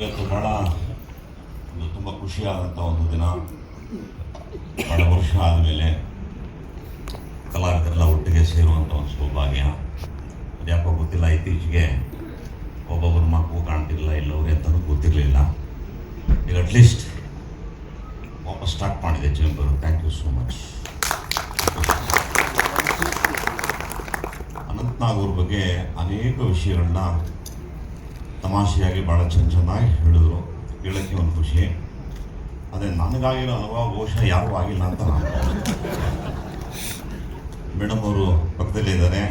ಇವತ್ತು ಬಹಳ ಒಂದು ತುಂಬ ಖುಷಿಯಾದಂಥ ಒಂದು ದಿನ. ಬಹಳ ವರ್ಷ ಆದಮೇಲೆ ಕಲಾವಿದರೆಲ್ಲ ಒಟ್ಟಿಗೆ ಸೇರುವಂಥ ಒಂದು ಸೌಭಾಗ್ಯ. ಅದ್ಯಾಕೋ ಗೊತ್ತಿಲ್ಲ, ಇತ್ತೀಚೆಗೆ ಒಬ್ಬೊಬ್ಬರ ಮಕ್ಕಳು ಕಾಣ್ತಿರಲಿಲ್ಲ ಇಲ್ಲವ್ರಿಗೆ ಅಂತಲೂ ಗೊತ್ತಿರಲಿಲ್ಲ. ಈಗ ಅಟ್ಲೀಸ್ಟ್ ವಾಪಸ್ ಸ್ಟಾರ್ಟ್ ಮಾಡಿದೆ chamber. Thank you so much Anant Nag ಅವ್ರ ಬಗ್ಗೆ ಅನೇಕ ವಿಷಯಗಳನ್ನ ತಮಾಷೆಯಾಗಿ ಭಾಳ ಚೆಂದ ಚೆನ್ನಾಗಿ ಹೇಳಿದ್ರು. ಕೇಳೋಕ್ಕೆ ಒಂದು ಖುಷಿ. ಅದೇ ನನಗಾಗಿರೋ ಅನುಭವ ಘೋಷ ಯಾರೂ ಆಗಿಲ್ಲ ಅಂತ ನಾನು ಮೇಡಮ್ ಅವರು ಪಕ್ಕದಲ್ಲಿ ಇದ್ದಾರೆ.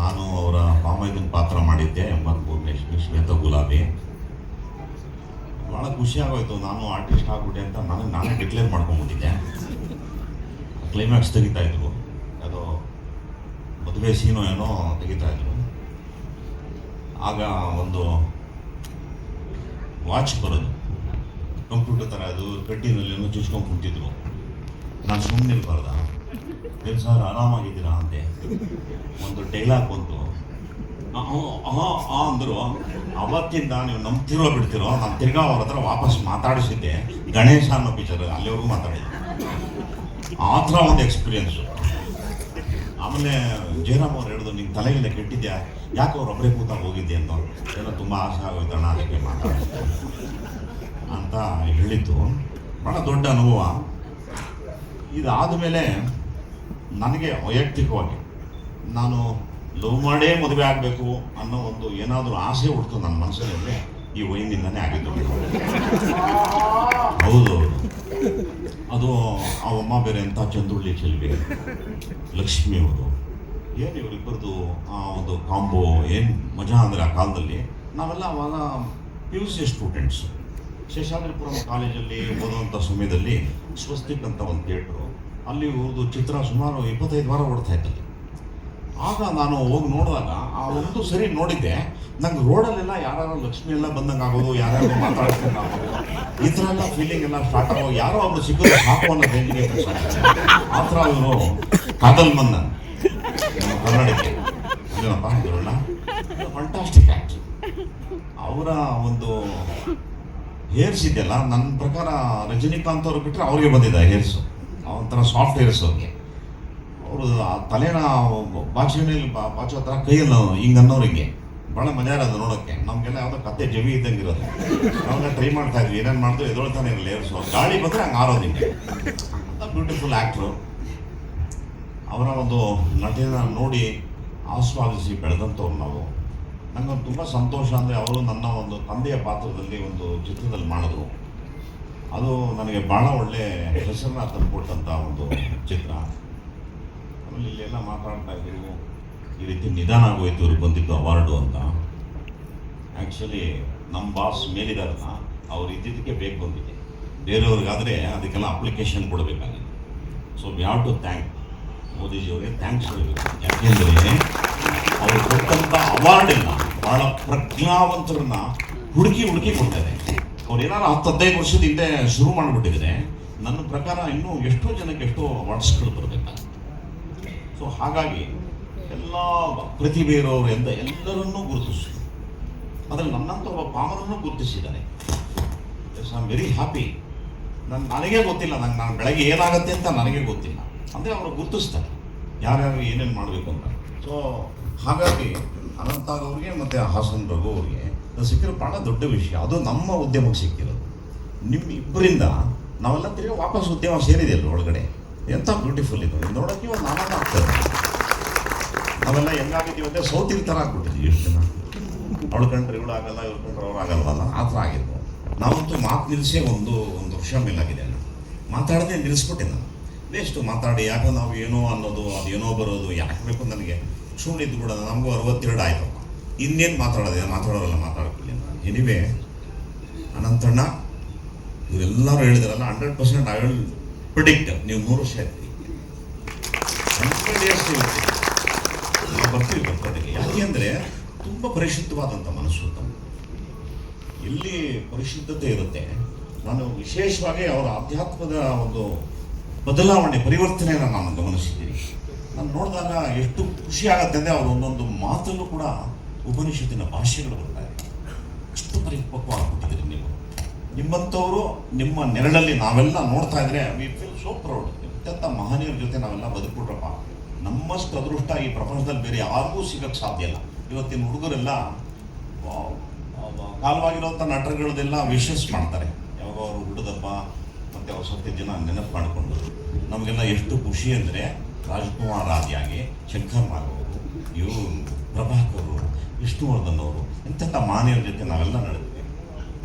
ನಾನು ಅವರ ಪಾಮೈದನ್ ಪಾತ್ರ ಮಾಡಿದ್ದೆ ಎಂಬತ್ಮೂರನೇ ಇಸ್ವಿ ಶ್ವೇತ ಗುಲಾಬಿ. ಭಾಳ ಖುಷಿ ಆಗೋಯ್ತು. ನಾನು ಆರ್ಟಿಸ್ಟ್ ಆಗ್ಬಿಟ್ಟೆ ಅಂತ ನನಗೆ ನಾನೇ ಡಿಕ್ಲೇರ್ ಮಾಡ್ಕೊಂಡ್ಬಿಟ್ಟಿದ್ದೆ. ಕ್ಲೈಮ್ಯಾಕ್ಸ್ ತೆಗಿತಾ ಇದ್ರು ಅದು ಮದುವೆ ಸೀನೋ ಏನೋ ತೆಗಿತಾ ಇದ್ರು ಆಗ ಒಂದು ವಾಚ್ ಬರೋದು. ಕಂಪ್ಯೂಟರ್ ಥರ ಅದು ಕಟ್ಟಿನಲ್ಲಿ ಏನೋ ಚುಚ್ಕೊಂಡು ಕುಂತಿದ್ರು ನಾನು ಸುಮ್ಮನೆ ಇರಬಾರ್ದ? ಏನು ಸರ್, ಆರಾಮಾಗಿದ್ದೀರಾ ಅಂತೆ ಒಂದು ಡೈಲಾಗ್ ಬಂತು. ಅಂದರು, ಅವತ್ತಿಂದ ನೀವು ನಂಬ್ತಿರೋ ಬಿಡ್ತಿರೋ, ನಾನು ತಿರ್ಗಾ ಅವ್ರ ಹತ್ರ ವಾಪಸ್ ಮಾತಾಡಿಸಿದ್ದೆ. ಗಣೇಶ ಅನ್ನೋ ಪಿಕ್ಚರ್ ಅಲ್ಲಿವರೆಗೂ ಮಾತಾಡಿದ್ದೆ. ಆ ಥರ ಒಂದು ಎಕ್ಸ್ಪೀರಿಯನ್ಸು ಆಮೇಲೆ ಜಯರಾಮ್ ಅವ್ರು ಹೇಳಿದ್ರು ನಿಂಗೆ ತಲೆಗೆಲ್ಲ ಕೆಟ್ಟಿದ್ಯಾ? ಯಾಕೆ ಅವ್ರು ಒಬ್ಬರೇ ಕೂತಾಗ ಹೋಗಿದ್ದೆ ಅಂತ. ಏನೋ ತುಂಬ ಆಸೆ ಅದಕ್ಕೆ ಮಾತಾಡಿಸ್ದೆ ಅಂತ ಹೇಳಿದ್ದು. ಭಾಳ ದೊಡ್ಡ ಅನುಭವ. ಇದಾದ ಮೇಲೆ ನನಗೆ ವೈಯಕ್ತಿಕವಾಗಿ ನಾನು ಲವ್ ಮಾಡೇ ಮದುವೆ ಆಗಬೇಕು ಅನ್ನೋ ಒಂದು ಏನಾದರೂ ಆಸೆ ಹುಡ್ತು ನನ್ನ ಮನಸ್ಸಿನಲ್ಲಿ ಈ ವೈನಿಂದನೇ ಆಗಿದ್ದು. ಹೌದು. ಅದು ಆ ಅಮ್ಮ ಬೇರೆ ಅಂತ ಚಂದುಳ್ಳಿ ಚೆಲ್ವಿ ಲಕ್ಷ್ಮಿ ಅವರು ಏನು ಇವರಿಬ್ಬರದು, ಆ, ಒಂದು ಕಾಂಬೋ ಏನು ಮಜಾ ಅಂದರೆ ಆ ಕಾಲದಲ್ಲಿ, ನಾವೆಲ್ಲ ಅವಾಗ P U C students Seshadripuram ಕಾಲೇಜಲ್ಲಿ ಓದುವಂಥ ಸಮಯದಲ್ಲಿ ಸ್ವಸ್ತಿಕ್ ಅಂತ ಒಂದು ಥಿಯೇಟ್ರು ಅಲ್ಲಿ ಇವ್ರದ್ದು ಚಿತ್ರ ಸುಮಾರು ಇಪ್ಪತ್ತೈದು ವಾರ ಓಡ್ತಾ ಇದ್ದಲ್ಲಿ ಆಗ ನಾನು ಹೋಗಿ ನೋಡಿದಾಗ, ಆ ಒಂದು ಸರಿ ನೋಡಿದ್ದೆ, ನಂಗೆ ರೋಡಲ್ಲೆಲ್ಲ ಯಾರು ಲಕ್ಷ್ಮಿ ಎಲ್ಲ ಬಂದಂಗೆ ಆಗೋದು, ಯಾರ್ಯಾರು ಮಾತಾಡ್ಕೊಂಡು ಈ ಥರ ಎಲ್ಲ ಫೀಲಿಂಗ್ ಎಲ್ಲ ಸ್ಟಾರ್ಟ್ ಆಗೋ ಯಾರೋ ಒಬ್ರು ಸಿಗೋದು ಹಾಕುವ ಅನ್ನೋ ಆ ಥರ ಇವರು ಕಾದಲ್ ನಮ್ಮ ಕನ್ನಡಕ್ಕೆ. ಫಂಟಾಸ್ಟಿಕ್ ಆ್ಯಕ್ಟ್ ಅವರ ಒಂದು ಹೇರ್ಸ್ ಇದೆಯಲ್ಲ ನನ್ನ ಪ್ರಕಾರ ರಜನಿಕಾಂತ್ ಅವ್ರು ಬಿಟ್ಟರೆ ಅವ್ರಿಗೆ ಬಂದಿದೆ ಹೇರ್ಸು ಒಂಥರ ಸಾಫ್ಟ್ ಹೇರ್ಸ್ ಅವ್ರಿಗೆ. ಅವರು ಆ ತಲೆನ ಬಾಚಿನಲ್ಲಿ ಬಾಚೋ ಥರ ಕೈಯಲ್ಲಿ ಹಿಂಗೆ ಅನ್ನೋರಿಗೆ ಭಾಳ ಮಜಾ ಇರೋದು ನೋಡೋಕ್ಕೆ. ನಮಗೆಲ್ಲ ಯಾವುದೋ ಕತ್ತೆ ಜವಿ ಇದ್ದಂಗೆ ಇರೋದು ನಾವೆಲ್ಲ ಟ್ರೈ ಮಾಡ್ತಾ ಇದ್ವಿ. ಏನೇನು ಮಾಡಿದ್ರು ಎದುಳ್ತಾನೆ ಇರಲಿ ಹೇರ್ಸು ಗಾಳಿ ಬಂದರೆ ಹಂಗೆ ಆರೋದಿಂಗೆ ಬ್ಯೂಟಿಫುಲ್ ಆ್ಯಕ್ಟ್ರು ಅವರ ಒಂದು ನಟನ ನೋಡಿ ಆಸ್ವಾದಿಸಿ ಬೆಳೆದಂಥವ್ರು ನಾವು. ನನಗೊಂದು ತುಂಬ ಸಂತೋಷ ಅಂದರೆ ಅವರು ನನ್ನ ಒಂದು ತಂದೆಯ ಪಾತ್ರದಲ್ಲಿ ಒಂದು ಚಿತ್ರದಲ್ಲಿ ಮಾಡಿದ್ರು. ಅದು ನನಗೆ ಭಾಳ ಒಳ್ಳೆ ಹೆಸರನ್ನ ತಂದುಕೊಟ್ಟಂಥ ಒಂದು ಚಿತ್ರ. ಆಮೇಲೆ ಇಲ್ಲೆಲ್ಲ ಮಾತಾಡ್ತಾ ಇದ್ದೀವಿ. ಈ ರೀತಿ ನಿಧಾನ ಆಗೋಯ್ತು ಇವ್ರಿಗೆ ಬಂದಿದ್ದು ಅವಾರ್ಡು ಅಂತ. ಆ್ಯಕ್ಚುಲಿ ನಮ್ಮ ಬಾಸ್ ಮೇಲಿದಾರಲ್ಲ ಅವ್ರು ಇದ್ದಿದ್ದಕ್ಕೆ ಬೇಕು ಬಂದಿದೆ. ಬೇರೆಯವ್ರಿಗಾದರೆ ಅದಕ್ಕೆಲ್ಲ ಅಪ್ಲಿಕೇಶನ್ ಕೊಡಬೇಕಾಗಿತ್ತು. So we have to thank Modi ji ಅವರಿಗೆ ಥ್ಯಾಂಕ್ಸ್ ಯಾಕೆಂದರೆ, ಅವರು ಅವಾರ್ಡ್ ಇಲ್ಲ. ಬಹಳ ಪ್ರಜ್ಞಾವಂತರನ್ನ ಹುಡುಕಿ ಹುಡುಕಿ ಕೊಡ್ತಾರೆ. ಅವ್ರು ಏನಾರು ಹತ್ತು ಹದಿನೈದು ವರ್ಷದ ಹಿಂದೆ ಶುರು ಮಾಡಿಬಿಟ್ಟಿದ್ರೆ ನನ್ನ ಪ್ರಕಾರ ಇನ್ನೂ ಎಷ್ಟೋ ಜನಕ್ಕೆ ಎಷ್ಟೋ ಅವಾರ್ಡ್ಸ್ಗಳು ಬರಬೇಕ. ಸೊ ಹಾಗಾಗಿ ಎಲ್ಲ ಪ್ರತಿಭೆ ಇರೋರು ಎಂದ ಎಲ್ಲರನ್ನೂ ಗುರುತಿಸಿ. ಅದರಲ್ಲಿ ನನ್ನಂತ ಒಬ್ಬ ಪಾಮರನ್ನು ಗುರುತಿಸಿದ್ದಾರೆ. ಐ ಆಮ್ ವೆರಿ ಹ್ಯಾಪಿ ನನ್ನ ನನಗೆ ಗೊತ್ತಿಲ್ಲ ನಂಗೆ, ನಾನು ಬೆಳಗ್ಗೆ ಏನಾಗುತ್ತೆ ಅಂತ ನನಗೆ ಗೊತ್ತಿಲ್ಲ. ಅಂದರೆ ಅವರು ಗುರುತಿಸ್ತಾರೆ. ಯಾರ್ಯಾರು ಏನೇನು ಮಾಡಬೇಕು ಅಂತ. ಸೊ ಹಾಗಾಗಿ ಅನಂತಾಗ್ ಅವ್ರಿಗೆ ಮತ್ತು ಹಾಸನ್ ರಘು ಅವ್ರಿಗೆ ಸಿಕ್ಕಿರೋ ಭಾಳ ದೊಡ್ಡ ವಿಷಯ. ಅದು ನಮ್ಮ ಉದ್ಯಮಕ್ಕೆ ಸಿಕ್ಕಿರೋದು. ನಿಮ್ಮ ಇಬ್ಬರಿಂದ ನಾವೆಲ್ಲ ತಿರುಗಿ ವಾಪಸ್ ಉದ್ಯಮ ಸೇರಿದೆ ಅಲ್ಲ ಒಳಗಡೆ. ಎಂಥ ಬ್ಯೂಟಿಫುಲ್ ಇದು. ನೋಡೋಕೆ ಒಂದು ಆನಂದ ಆಗ್ತದೆ ನಾವೆಲ್ಲ ಹೆಂಗಾಗಿದ್ದೀವಿ ಅಂದರೆ ಸೌತಿನ ಥರ ಆಗ್ಬಿಟ್ಟಿದ್ವಿ ಎಷ್ಟು ಜನ. ಅವಳು ಕಂಡ್ರೆ ಇವಳು ಆಗಲ್ಲ ಇವ್ರು ಕಂಡ್ರೆ ಅವ್ರು ಆಗಲ್ವಲ್ಲ? ಆ ಥರ ಆಗಿದ್ದು ನಾವಂತೂ ಮಾತು ನಿಲ್ಲಿಸೇ ಒಂದು ಒಂದು ವರ್ಷ ಮೇಲಾಗಿದೆ ಮಾತಾಡದೆ ನಿಲ್ಲಿಸ್ಬಿಟ್ಟೆ ನಾನು. ವೇಸ್ಟು ಮಾತಾಡಿ, ಯಾಕೋ ನಾವು ಏನೋ ಅನ್ನೋದು, ಅದು ಏನೋ ಬರೋದು, ಯಾಕೆ ಬೇಕು ನನಗೆ ಸುಮ್ಮನಿದ್ದು ಕೂಡ ನಮಗೂ ಅರವತ್ತೆರಡು ಆಯಿತು. ಇನ್ನೇನು ಮಾತಾಡೋದು ಮಾತಾಡೋರಲ್ಲ ಮಾತಾಡೋಕ್ಕಿಲ್ಲ ಎನಿವೆ ಅನಂತಣ್ಣ, ಇವರೆಲ್ಲರೂ ಹೇಳಿದಾರಲ್ಲ hundred percent I will predict ನೀವು ಮೂರು ವರ್ಷ ಇರ್ತೀವಿ ಬರ್ತೀವಿ ಬರ್ಕೋದಕ್ಕೆ ಯಾಕೆ ಅಂದರೆ, ತುಂಬ ಪರಿಶುದ್ಧವಾದಂಥ ಮನಸ್ಸು ತಮ್ಮ ಎಲ್ಲಿ ಪರಿಶುದ್ಧತೆ ಇರುತ್ತೆ, ನಾನು ವಿಶೇಷವಾಗಿ ಅವರ ಆಧ್ಯಾತ್ಮದ ಒಂದು ಬದಲಾವಣೆ, ಪರಿವರ್ತನೆಯನ್ನು ನಾನು ಗಮನಿಸಿದ್ದೀನಿ ನಾನು ನೋಡಿದಾಗ ಎಷ್ಟು ಖುಷಿ ಆಗುತ್ತೆ ಅಂದರೆ ಅವರು ಒಂದೊಂದು ಮಾತಲ್ಲೂ ಕೂಡ ಉಪನಿಷತ್ತಿನ ಭಾಷೆಗಳು ಬರ್ತಾರೆ ಅಷ್ಟು ಪರಿಪಕ್ವ ಆಗ್ಬಿಟ್ಟಿದ್ದೀರಿ ನೀವು. ನಿಮ್ಮಂಥವರು ನಿಮ್ಮ ನೆರಳಲ್ಲಿ ನಾವೆಲ್ಲ ನೋಡ್ತಾ ಇದ್ರೆ ವಿ ಫೀಲ್ ಸೋ ಪ್ರೌಡ್ ಅತ್ಯಂತ ಮಹನೀಯರ ಜೊತೆ ನಾವೆಲ್ಲ ಬದುಕ್ಬಿಟ್ರಪ್ಪ. ನಮ್ಮಷ್ಟು ಅದೃಷ್ಟ ಈ ಪ್ರಪಂಚದಲ್ಲಿ ಬೇರೆ ಯಾರಿಗೂ ಸಿಗಕ್ಕೆ ಸಾಧ್ಯ ಇಲ್ಲ. ಇವತ್ತಿನ ಹುಡುಗರೆಲ್ಲ ಕಾಲವಾಗಿರುವಂಥ ನಟರುಗಳದೆಲ್ಲ ವಿಶಸ್ ಮಾಡ್ತಾರೆ. ಯಾವಾಗ ಅವರು ಹುಡುದಪ್ಪ ಮತ್ತು ಅವ್ರ ಸತ್ಯ ಜನ ನೆನಪು ಮಾಡಿಕೊಂಡು ನಮಗೆಲ್ಲ ಎಷ್ಟು ಖುಷಿ ಅಂದರೆ ರಾಜ್ಕುಮಾರ್ ಆದಿಯಾಗಿ ಶಂಕರ್ ಮಾರವರು ಇವರು ಪ್ರಭಾಕರ್ ಅವರು, ವಿಷ್ಣುವರ್ಧನ್ ಅವರು ಎಂತೆಂಥ ಜೊತೆ ನಾವೆಲ್ಲ ನಡೆದ್ವಿ.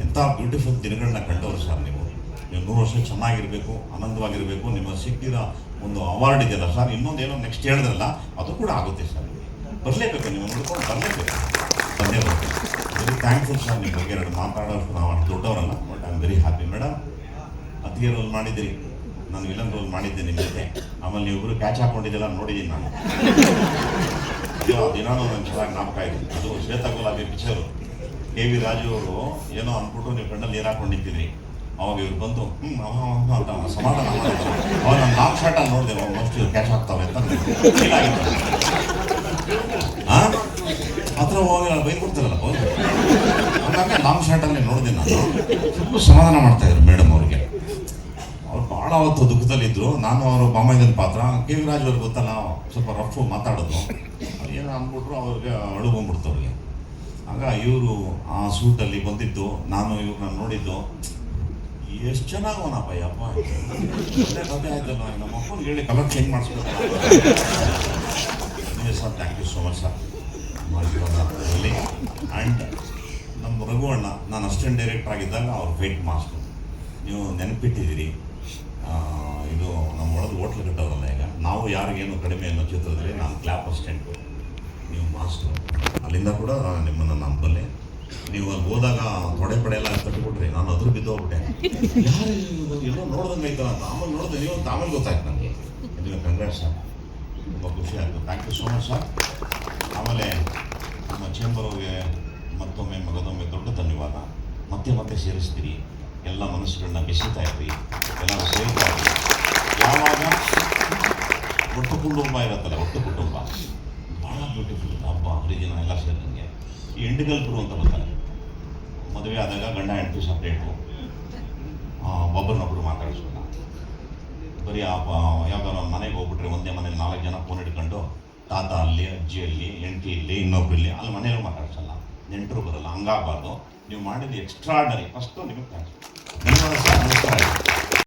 ಎಂಥ ಬ್ಯೂಟಿಫುಲ್ ದಿನಗಳನ್ನ ಕಂಡವರು ಸರ್ ನೀವು. ನೀವು ನೂರು ವರ್ಷ ಚೆನ್ನಾಗಿರಬೇಕು, ಆನಂದವಾಗಿರಬೇಕು ನಿಮ್ಮ ಸಿಕ್ಕಿದ ಒಂದು ಅವಾರ್ಡ್ ಇದೆಯಲ್ಲ ಸರ್, ಇನ್ನೊಂದೇನೋ ನೆಕ್ಸ್ಟ್ ಹೇಳಿದ್ರಲ್ಲ, ಅದು ಕೂಡ ಆಗುತ್ತೆ ಸರ್ ಬರಲೇಬೇಕು, ನೀವು ನೋಡ್ಕೊಂಡು ಬರಲೇಬೇಕು. ಬರ್ತೀವಿ ವೆರಿ ಥ್ಯಾಂಕ್ಫುಲ್ ಸರ್ ನಿಮ್ಮ ಬಗ್ಗೆ, ಎರಡು ಮಾತಾಡೋಷ್ಟು ನಾವು ಅಷ್ಟು ದೊಡ್ಡವರಲ್ಲ but I am very happy madam ಮಾಡಿದ್ದೀರಿ. ನಾನು ವಿಲನ್ ರೋಲ್ ಮಾಡಿದ್ದೆ ನಿಮ್ಮ ಜೊತೆ. ಆಮೇಲೆ ನೀವು ಇಬ್ಬರು ಕ್ಯಾಚ್ ಹಾಕೊಂಡಿದ್ದೆಲ್ಲ ನೋಡಿದ್ದೀನಿ ನಾನು. ದಿನಾನು ನಂಗೆ ಚೆನ್ನಾಗಿ ಜ್ಞಾಪಕ ಇದೆ. ಅದು ಶ್ವೇತಾ ಗುಲಾಬಿ ಪಿಕ್ಚರು ಕೆ ವಿ ರಾಜು ಅವರು ಏನೋ ಅಂದ್ಬಿಟ್ಟು ನೀವು ಕಣ್ಣಲ್ಲಿ ನೀರು ಹಾಕೊಂಡಿದ್ದೀರಿ. ಅವಾಗ ಇವ್ರು ಬಂದು ಹ್ಞೂ ಅಂತ ಸಮಾಧಾನ ಮಾಡಿದ್ರು. ಅವಾಗ ನಾನು ಲಾಂಗ್ ಅಲ್ಲಿ ನೋಡಿದೆ ಮೋಸ್ಟ್ ಕ್ಯಾಚ್ ಆಗ್ತಾವೆ ಅಂತ. ಹತ್ರ ಹೋಗಿ ಬೈಕ್ ಕೊಡ್ತಾರಲ್ಲ ಹೌದು ಹಂಗಾಗಿ ಲಾಂಗ್ ಶಾಟಲ್ಲಿ ನೋಡಿದೆ ನಾನು. ಸ್ವಲ್ಪ ಸಮಾಧಾನ ಮಾಡ್ತಾ ಇದ್ರು ಮೇಡಮ್. ಅವ್ರಿಗೆ ಹೊತ್ತು ದುಃಖದಲ್ಲಿದ್ದರು ನಾನು ಅವರು ಮಾಮಯ್ಯನ ಪಾತ್ರ. ಕೆ ವಿ ರಾಜ್ ಅವ್ರಿಗೆ ಗೊತ್ತಲ್ಲ, ಸ್ವಲ್ಪ ರಫ್ ಮಾತಾಡೋದು. ಏನೋ ಅಂದ್ಬಿಟ್ರು, ಅವ್ರಿಗೆ ಅಳು ಬಂದ್ಬಿಡ್ತು ಅವ್ರಿಗೆ. ಆಗ ಇವರು ಆ ಸೂಟಲ್ಲಿ ಬಂದಿದ್ದು, ನಾನು ಇವ್ರನ್ನ ನೋಡಿದ್ದು, ಎಷ್ಟು ಚೆನ್ನಾಗಿ ಒಳ್ಳೆ ಕಥೆ ಆಯ್ತಲ್ಲ, ನಮ್ಮ ಅಪ್ಪನಿಗೆ ಹೇಳಿ ಕಲರ್ ಚೇಂಜ್ ಮಾಡಿಸ್ಬೇಕು sir thank you so much sir and ನಮ್ಮ ರಘು ಅಣ್ಣ ನಾನು ಅಸ್ಟೆಂಟ್ ಡೈರೆಕ್ಟರ್ ಆಗಿದ್ದಾಗ ಅವ್ರು ಫೈಟ್ ಮಾಸ್ಟರ್ ನೀವು ನೆನಪಿಟ್ಟಿದ್ದೀರಿ. ಇದು ನಮ್ಮ ಒಳಗೆ ಕಟ್ಟೋದಲ್ಲ ಈಗ. ನಾವು ಯಾರಿಗೇನು ಕಡಿಮೆ ಅನ್ನೋ ಚಿತ್ರದಲ್ಲಿ ನಾನು ಕ್ಲಾಪ್ ಅಸ್ಟೆಂಟು ನೀವು ಮಾಸ್ಟರ್. ಅಲ್ಲಿಂದ ಕೂಡ ನಿಮ್ಮನ್ನು ನಂಬಲ್ಲಿ ನೀವು ಅಲ್ಲಿ ಹೋದಾಗ ತೊಡೆ ಪಡೆ ಎಲ್ಲ ತಟ್ಟಿಬಿಟ್ರಿ ನಾನು ಅದ್ರ ಬಿದ್ದೋಗ್ಬಿಟ್ಟೆ. ಯಾರು? ಎಲ್ಲೋ ನೋಡ್ದಂಗೆ ಐತಲ್ಲ ಅಂತ. ಆಮೇಲೆ ನೋಡಿದೆ ನೀವು ಆಮೇಲೆ ಗೊತ್ತಾಯ್ತು ನನಗೆ. ನೀವು ಕಂಗ್ರಾಟ್ಸ್ ಸರ್ ತುಂಬ ಖುಷಿ ಆಯಿತು. Thank you so much sir ಆಮೇಲೆ ನಮ್ಮ ಚೇಂಬರ್ ಅವ್ರಿಗೆ ಮತ್ತೊಮ್ಮೆ, ಮಗದೊಮ್ಮೆ ದೊಡ್ಡ ಧನ್ಯವಾದ. ಮತ್ತೆ ಮತ್ತೆ ಸೇರಿಸ್ತೀರಿ. ಎಲ್ಲ ಮನಸ್ಸುಗಳನ್ನ ಬೆಸೀತಾ ಇರ್ರಿ. ಎಲ್ಲ ಸೇರ್ತಾ ಇರ್ರಿ ಯಾವಾಗ? ಒಟ್ಟು ಕುಟುಂಬ ಇರುತ್ತಲ್ಲ, ಒಟ್ಟು ಕುಟುಂಬ. ಭಾಳ ಬ್ಯೂಟಿಫುಲ್ ಹಬ್ಬ ಹರಿದಿನ ಎಲ್ಲ ಸೇರಿದಂಗೆ. ಈ ಎಂಡುಗಲ್ಪರು ಅಂತ ಬರ್ತಾರೆ. ಮದುವೆ ಆದಾಗ ಗಂಡ ಹೆಂಡತಿ ಸಪ್ರೇಟು ಒಬ್ಬರನ್ನೊಬ್ಬರು ಮಾತಾಡಿಸೋಣ. ಬರೀ ಆ ಯಾವ್ದಾರ ಮನೆಗೆ ಹೋಗ್ಬಿಟ್ರೆ ಒಂದೇ ಮನೇಲಿ ನಾಲ್ಕು ಜನ ಫೋನ್ ಹಿಡ್ಕೊಂಡು, ತಾತ ಅಲ್ಲಿ, ಅಜ್ಜಿ ಅಲ್ಲಿ, ಹೆಂಡತಿ ಇಲ್ಲಿ, ಇನ್ನೊಬ್ರು ಇಲ್ಲಿ, ಅಲ್ಲಿ ಮನೆಯಲ್ಲೂ ಮಾತಾಡ್ಸಲ್ಲ. ನೆಂಟರು ಬರಲ್ಲ, ಹಂಗಾಗಬಾರ್ದು. ನೀವು ಮಾಡಿದ ಎಕ್ಸ್ಟ್ರಾಡರಿ ಫಸ್ಟು ನಿಮಗೆ ಧನ್ಯವಾದ